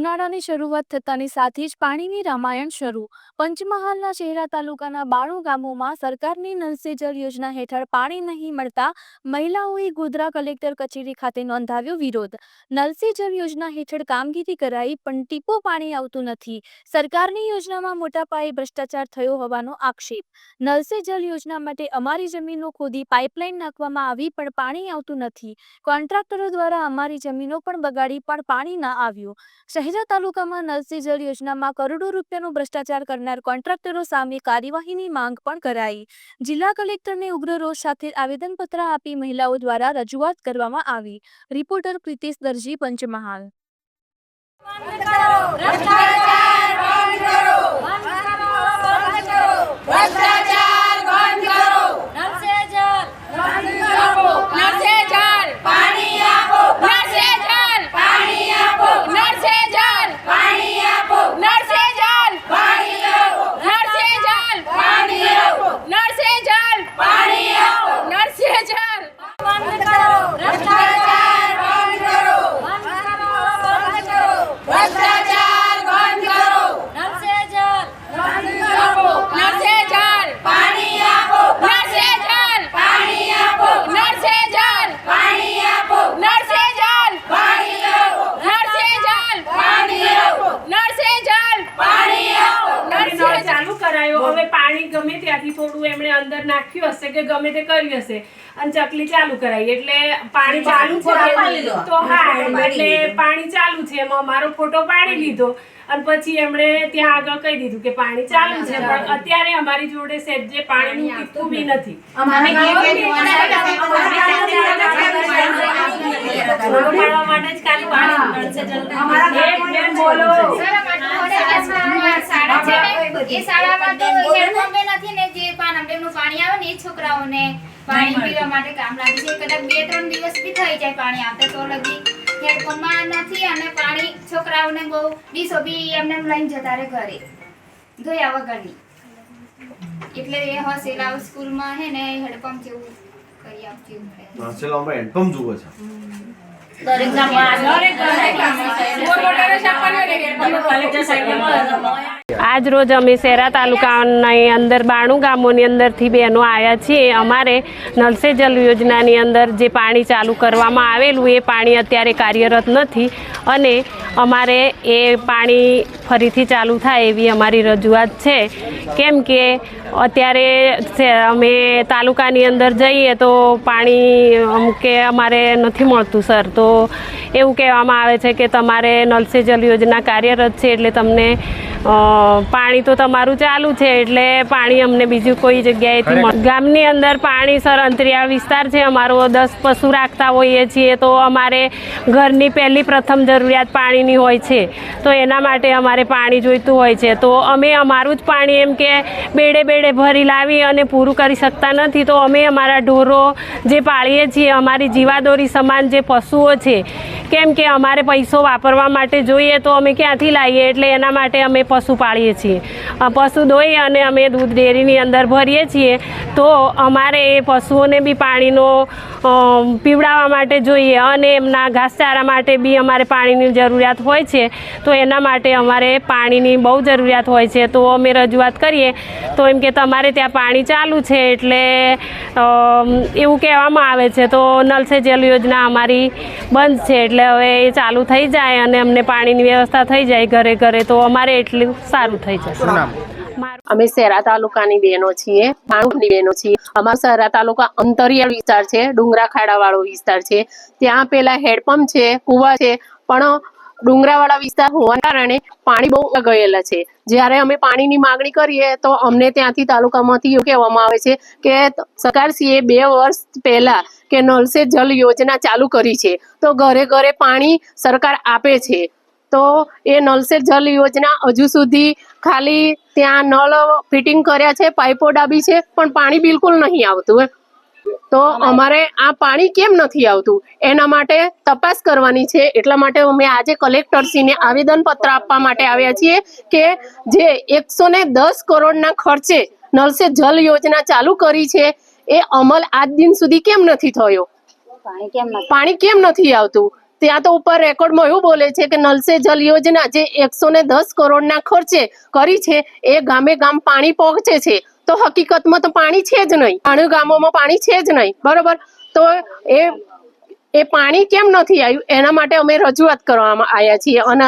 ઉનાળાની શરૂઆત થતાની સાથે જ પાણીની રામાયણ શરૂ. પંચમહાલના શહેરા તાલુકાના બાણુ ગામોમાં સરકારની નલ સે યોજના હેઠળ પાણી નહીં મળતા મહિલાઓએ ગોધરા કલેક્ટર કચેરી ખાતે નોંધાવ્યો વિરોધ. નલ સે યોજના હેઠળ કામગીરી કરાઈ પણ ટીપો પાણી આવતું નથી. સરકારની યોજનામાં મોટા પાયે ભ્રષ્ટાચાર થયો હોવાનો આક્ષેપ. નલ સે યોજના માટે અમારી જમીનો ખોદી પાઇપલાઇન નાખવામાં આવી પણ પાણી આવતું નથી. કોન્ટ્રાક્ટરો દ્વારા અમારી જમીનો પણ બગાડી પણ પાણી ના આવ્યું. શહેરા તાલુકામાં નલસી જળ યોજનામાં કરોડો રૂપિયાનો ભ્રષ્ટાચાર કરનાર કોન્ટ્રાક્ટરો સામે કાર્યવાહીની માંગ પણ કરાઈ. જિલ્લા કલેક્ટરને ઉગ્ર રોષ સાથે આવેદનપત્ર આપી મહિલાઓ દ્વારા રજૂઆત કરવામાં આવી. રિપોર્ટર પ્રિતેશ દરજી પંચમહાલ ભ્રષ્ટાચાર બંધ કરો નલ સે જલ પાણી આપો નલ સે જલ પાણી આપો નલ સે જલ પાણી આપો નલ સે જલ પાણી આપો નલ સે જલ પાણી આપો નલ સે જલ પાણી આપો નલ સે જલ પાણી આપો નલ સે જલ બંધ કરો ભ્રષ્ટાચાર બંધ કરો બંધ કરો બંધ કરો ભ્રષ્ટાચાર બંધ કરો નલ સે જલ પાણી આપો નળ સે જલ પાણી આપો નળ સે જલ પાણી આપો નળ સે જલ પાણી આપો નળ સે જલ પાણી આપો નળ સે જલ પાણી આપો નળ સે જલ પાણી આપો નળ સે નળ ચાલુ કરાયો હવે પાણી ગમે ત્યાંથી થોડું એમણે અંદર નાખ્યું હશે કે ગમે તે કર્યું હશે અને ચકલી ચાલુ કરાઈ એટલે પાણી ચાલુ છે પાડી લીધો. તો હા એટલે પાણી ચાલુ છે એમાં અમારો ફોટો પાડી લીધો અને પછી એમણે ત્યાં આગળ કહી દીધું કે પાણી ચાલુ છે પણ અત્યારે અમારી જોડે સેજે પાણીનું ટીપું બી નથી અમારા માટે જ ખાલી પાણી ને, એ શાળામાં તો હેડપંપે નથી ને જે પાન ડેમનું પાણી આવે ને એ છોકરાઓને પાણી પીવા માટે કામ લાગે છે. કદાચ બે ત્રણ દિવસ બી થઈ જાય પાણી આવતા તો લગી. હેડપંપમાં નથી અને પાણી છોકરાઓને બહુ ડીશો બી એમને એમ લઈને જતા રહે ઘરે. ધોયા વગરની એટલે એ હોસ્ટેલ સ્કૂલમાં હે ને હેડપંપ જેવું કરી થાય. હેન્ડપંપ જુએ છે. આજ રોજ અમે શેરા તાલુકાની અંદર બાણું ગામોની અંદરથી બહેનો આવ્યા છીએ. અમારે નલસે જલ યોજનાની અંદર જે પાણી ચાલુ કરવામાં આવેલું, એ પાણી અત્યારે કાર્યરત નથી. અને અમારે એ પાણી ફરીથી ચાલુ થાય એવી અમારી રજૂઆત છે. કેમ કે અત્યારે અમે તાલુકાની અંદર જઈએ તો પાણી કે અમારે નથી મળતું સર. તો એવું કહેવામાં આવે છે કે તમારે નલ સે જલ યોજના કાર્યરત છે એટલે તમને પાણી તો તમારું ચાલુ છે એટલે પાણી અમને બીજું કોઈ જગ્યાએથી મળ- ગામની અંદર પાણી સર અંતરિયાળ વિસ્તાર છે. અમારો દસ પશુ રાખતા હોઈએ છીએ તો અમારે ઘરની પહેલી પ્રથમ જરૂરિયાત પાણીની હોય છે. તો એના માટે અમારે પાણી જોઈતું હોય છે, તો અમે અમારું જ પાણી એમ કે બેડે બેડે ભરી લાવી અને પૂરું કરી શકતા નથી. તો અમે અમારા ઢોરો જે પાળીએ છીએ, અમારી જીવાદોરી સમાન જે પશુઓ છે કેમ કે અમારે પૈસો વાપરવા માટે જોઈએ તો અમે ક્યાંથી લાવીએ? એટલે એના માટે અમે પશુ પાળીએ છીએ. પશુ દોઈ અને અમે દૂધ ડેરીની અંદર ભરીએ છીએ. તો અમારે એ પશુઓને બી પાણીનો પીવડાવવા માટે જોઈએ અને એમના ઘાસચારા માટે બી અમારે પાણીની જરૂરિયાત હોય છે. તો એના માટે અમારે પાણીની બહુ જરૂરિયાત હોય છે. તો અમે રજૂઆત કરીએ. તો એમ કે તમારે ત્યાં પાણી ચાલુ છે એટલે એવું કહેવામાં આવે છે. તો નલ સે જલ યોજના અમારી બંધ છે એટલે હવે એ ચાલુ થઈ જાય અને અમને પાણીની વ્યવસ્થા થઈ જાય ઘરે ઘરે તો અમારે એટલું સારું થઈ જશે. અમે શહેરા તાલુકાની બહેનો છીએ માણુની બહેનો છીએ. અમારો શહેરા તાલુકા અંતરિયાળ વિસ્તાર છે ડુંગરા ખાડાવાળો વિસ્તાર છે. ત્યાં પેલા હેડપંપ છે કુવા છે પણ ડુંગરાવાળા વિસ્તાર હોવાના કારણે પાણી બહુ ગયેલા છે. જ્યારે અમે પાણીની માગણી કરીએ તો અમને ત્યાંથી તાલુકામાંથી એવું કહેવામાં આવે છે કે સરકારશ્રીએ બે વર્ષ પહેલા કે નળ સે જલ યોજના ચાલુ કરી છે. તો ઘરે ઘરે પાણી સરકાર આપે છે. તો એ નળ જલ યોજના હજુ સુધી ખાલી ત્યાં નળ ફિટિંગ કર્યા છે, પાઇપો ડાબી છે, પણ પાણી બિલકુલ નહીં આવતું. તો અમારે આ પાણી કેમ નથી આવતું? એના માટે તપાસ કરવાની છે. એટલા માટે અમે આજે કલેક્ટરશ્રીને આવેદન પત્ર આપવા માટે આવ્યા છીએ કે જે એકસો ને દસ કરોડના ખર્ચે નળ સે જલ યોજના ચાલુ કરી છે એ અમલ આજ દિન સુધી કેમ નથી થયો? પાણી કેમ નથી? આવતું? ત્યાં તો ઉપર રેકોર્ડમાં એવું બોલે છે કે નલ સે જલ યોજના જે એકસો ને દસ કરોડના ખર્ચે કરી છે એ ગામે ગામ પાણી પહોંચે છે. તો હકીકતમાં તો પાણી છે જ નહીં. પાણી ગામોમાં પાણી છે જ નહીં. બરોબર? તો એ એ પાણી કેમ નથી આવ્યું? એના માટે અમે રજૂઆત કરવામાં આવ્યા છીએ. અને